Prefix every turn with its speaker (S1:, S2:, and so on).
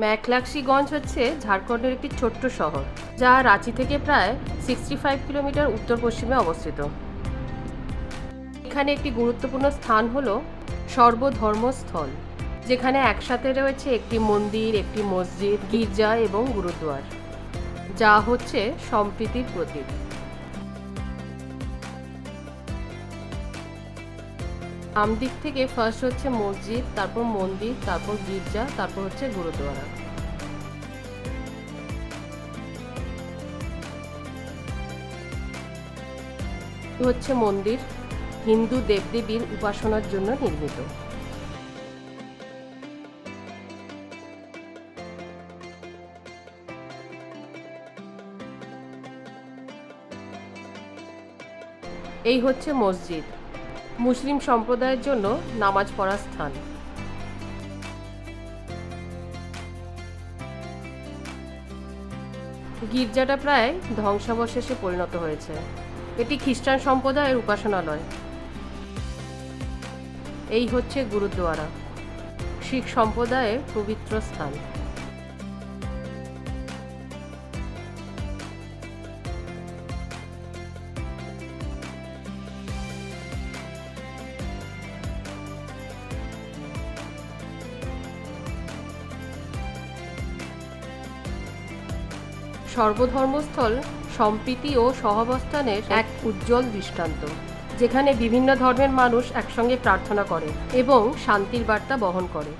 S1: ম্যাকলাক্সিগঞ্জ হচ্ছে ঝাড়খণ্ডের একটি ছোট্ট শহর, যা রাঁচি থেকে প্রায় সিক্সটি ফাইভ কিলোমিটার উত্তর পশ্চিমে অবস্থিত। এখানে একটি গুরুত্বপূর্ণ স্থান হল সর্বধর্মস্থল, যেখানে একসাথে রয়েছে একটি মন্দির, একটি মসজিদ, গির্জা এবং গুরুদুয়ার, যা হচ্ছে সম্প্রীতির প্রতীক। বাম দিক থেকে ফার্স্ট হচ্ছে মসজিদ, তারপর মন্দির, তারপর গির্জা, তারপর হচ্ছে গুরুদুয়ারা। হচ্ছে মন্দির, হিন্দু দেবদেবীর উপাসনার জন্য নির্মিত। এই হচ্ছে মসজিদ। মুসলিম সম্প্রদায়ের জন্য নামাজ পড়ার স্থান। গির্জাটা প্রায় ধ্বংসাবশেষে পরিণত হয়েছে। এটি খ্রিস্টান সম্প্রদায়ের উপাসনালয়। এই হচ্ছে গুরুদ্বারা। শিখ সম্প্রদায়ের পবিত্র স্থান। সর্বধর্মস্থল, সম্প্রীতি ও সহাবস্থানের এক উজ্জ্বল দৃষ্টান্ত, যেখানে বিভিন্ন ধর্মের মানুষ একসঙ্গে প্রার্থনা করে এবং শান্তির বার্তা বহন করে।